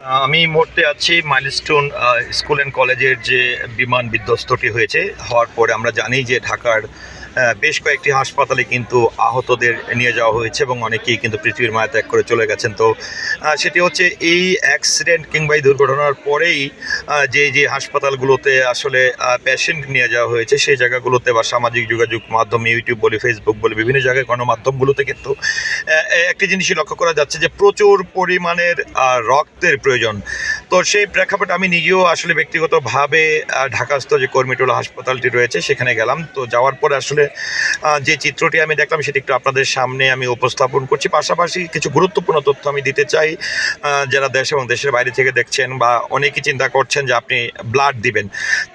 আমি এই মুহূর্তে আছি মাইলস্টোন স্কুল অ্যান্ড কলেজের যে বিমান বিধ্বস্তটি হয়েছে, হওয়ার পরে আমরা জানি যে ঢাকার বেশ কয়েকটি হাসপাতালে কিন্তু আহতদের নিয়ে যাওয়া হয়েছে এবং অনেকেই কিন্তু পৃথিবীর মায়া ত্যাগ করে চলে গেছেন। তো সেটি হচ্ছে এই অ্যাক্সিডেন্ট কিংবা এই দুর্ঘটনার পরেই যে যে হাসপাতালগুলোতে আসলে পেশেন্ট নিয়ে যাওয়া হয়েছে, সেই জায়গাগুলোতে বা সামাজিক যোগাযোগ মাধ্যম ইউটিউব বলি ফেসবুক বলি, বিভিন্ন জায়গায় গণমাধ্যমগুলোতে কিন্তু একটি জিনিসই লক্ষ্য করা যাচ্ছে যে প্রচুর পরিমাণের রক্তের প্রয়োজন। তো সেই প্রেক্ষাপটে আমি নিজেও আসলে ব্যক্তিগতভাবে ঢাকাস্থ যে কর্মীটোলা হাসপাতালটি রয়েছে, সেখানে গেলাম। তো যাওয়ার পরে আসলে আহ, যে চিত্রটি আমি দেখলাম সেটি একটু আপনাদের সামনে আমি উপস্থাপন করছি। পাশাপাশি কিছু গুরুত্বপূর্ণ তথ্য আমি দিতে চাই যারা দেশ এবং দেশের বাইরে থেকে দেখছেন বা অনেকেই চিন্তা করছেন যে আপনি ব্লাড দিবেন।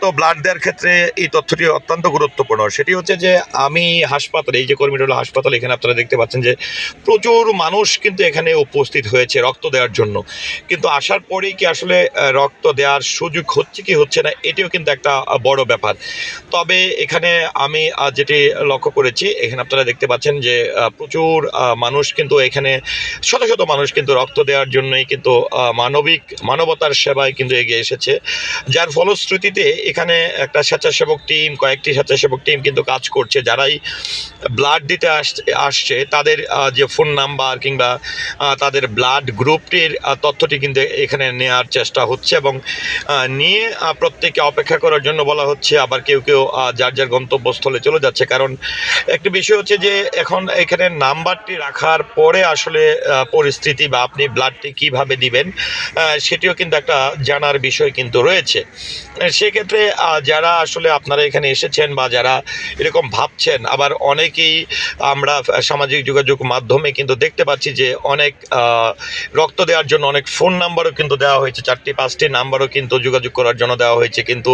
তো ব্লাড দেওয়ার ক্ষেত্রে এই তথ্যটি অত্যন্ত গুরুত্বপূর্ণ। সেটি হচ্ছে যে আমি হাসপাতালে এই যে কর্মীটোলা হাসপাতাল এখানে আপনারা দেখতে পাচ্ছেন যে প্রচুর মানুষ কিন্তু এখানে উপস্থিত হয়েছে রক্ত দেওয়ার জন্য। কিন্তু আসার পরেই কি আসলে রক্ত দেওয়ার সুযোগ হচ্ছে কি হচ্ছে না এটিও কিন্তু একটা বড় ব্যাপার। তবে এখানে আমি আহ, যেটি লক্ষ্য করেছি। এখানে আপনারা দেখতে পাচ্ছেন যে প্রচুর মানুষ কিন্তু এখানে, শত শত মানুষ কিন্তু রক্ত দেওয়ার জন্যই কিন্তু মানবিক, মানবতার সেবায় কিন্তু এগিয়ে এসেছে। যার ফলশ্রুতিতে এখানে একটা স্বেচ্ছাসেবক টিম, কয়েকটি স্বেচ্ছাসেবক টিম কিন্তু কাজ করছে। যারাই ব্লাড দিতে আসছে তাদের যে ফোন নাম্বার কিংবা তাদের ব্লাড গ্রুপটির তথ্যটি কিন্তু এখানে নেওয়ার চেষ্টা হচ্ছে এবং নিয়ে প্রত্যেকে অপেক্ষা করার জন্য বলা হচ্ছে। আবার কেউ কেউ যার যার গন্তব্যস্থলে চলে যাচ্ছে। কারণ একটি বিষয় হচ্ছে যে এখন এখানে নাম্বারটি রাখার পরে আসলে পরিস্থিতি বা আপনি ব্লাডটি কীভাবে দিবেন সেটিও কিন্তু একটা জানার বিষয় কিন্তু রয়েছে। সেক্ষেত্রে যারা আসলে আপনারা এখানে এসেছেন বা যারা এরকম ভাবছেন, আবার অনেকেই আমরা সামাজিক যোগাযোগ মাধ্যমে কিন্তু দেখতে পাচ্ছি যে অনেক রক্ত দেওয়ার জন্য অনেক ফোন নাম্বারও কিন্তু দেওয়া হয়েছে, চারটি, পাঁচটি নাম্বারও কিন্তু যোগাযোগ করার জন্য দেওয়া হয়েছে। কিন্তু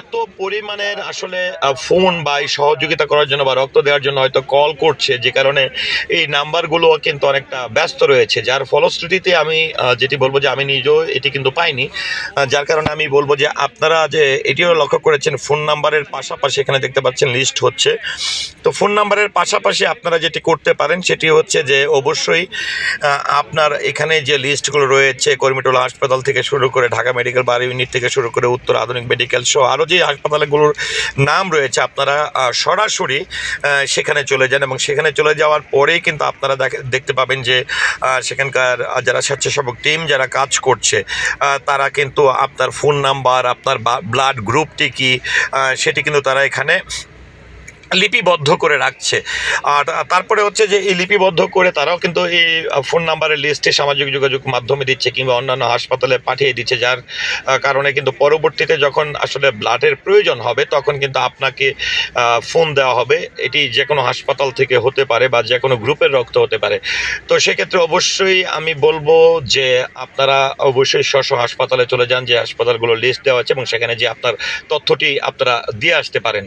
এত পরিমাণের আসলে ফোন বা এই সহযোগিতা করার জন্য বা রক্ত দেওয়ার জন্য হয়তো কল করছে যে কারণে এই নাম্বারগুলো কিন্তু অনেকটা ব্যস্ত রয়েছে। যার ফলশ্রুতিতে আমি যেটি বলব যে আমি নিজেও এটি কিন্তু পাইনি যার কারণে আমি বলব যে আপনারা যে এটিও লক্ষ্য করেছেন ফোন নাম্বারের পাশাপাশি এখানে দেখতে পাচ্ছেন লিস্ট হচ্ছে। তো ফোন নাম্বারের পাশাপাশি আপনারা যেটি করতে পারেন সেটি হচ্ছে যে অবশ্যই আপনার এখানে যে লিস্টগুলো রয়েছে কর্মীটোলা হাসপাতাল থেকে শুরু করে ঢাকা মেডিকেল বার ইউনিট থেকে শুরু করে উত্তর আধুনিক মেডিকেল সহ আরও যে হাসপাতালগুলোর নাম রয়েছে আপনারা আহ, সরাসরি সেখানে চলে যান এবং সেখানে চলে যাওয়ার পরেই কিন্তু আপনারা দেখে- দেখতে পাবেন যে সেখানকার যারা স্বেচ্ছাসেবক টিম যারা কাজ করছে তারা কিন্তু আপনার ফোন নাম্বার, আপনার ব্লাড গ্রুপটি কি সেটি কিন্তু তারা এখানে লিপিবদ্ধ করে রাখছে। আর তারপরে হচ্ছে যে এই লিপিবদ্ধ করে তারাও কিন্তু এই ফোন নাম্বারের লিস্টে সামাজিক যোগাযোগ মাধ্যমে দিচ্ছে কিংবা অন্যান্য হাসপাতালে পাঠিয়ে দিচ্ছে, যার কারণে কিন্তু পরবর্তীতে যখন আসলে ব্লাডের প্রয়োজন হবে, তখন কিন্তু আপনাকে ফোন দেওয়া হবে। এটি যে কোনো হাসপাতাল থেকে হতে পারে বা যে কোনো গ্রুপের রক্ত হতে পারে। তো সেক্ষেত্রে অবশ্যই আমি বলব যে আপনারা অবশ্যই স্ব হাসপাতালে চলে যান, যে হাসপাতালগুলো লিস্ট দেওয়া আছে এবং সেখানে যে আপনার তথ্যটি আপনারা দিয়ে আসতে পারেন।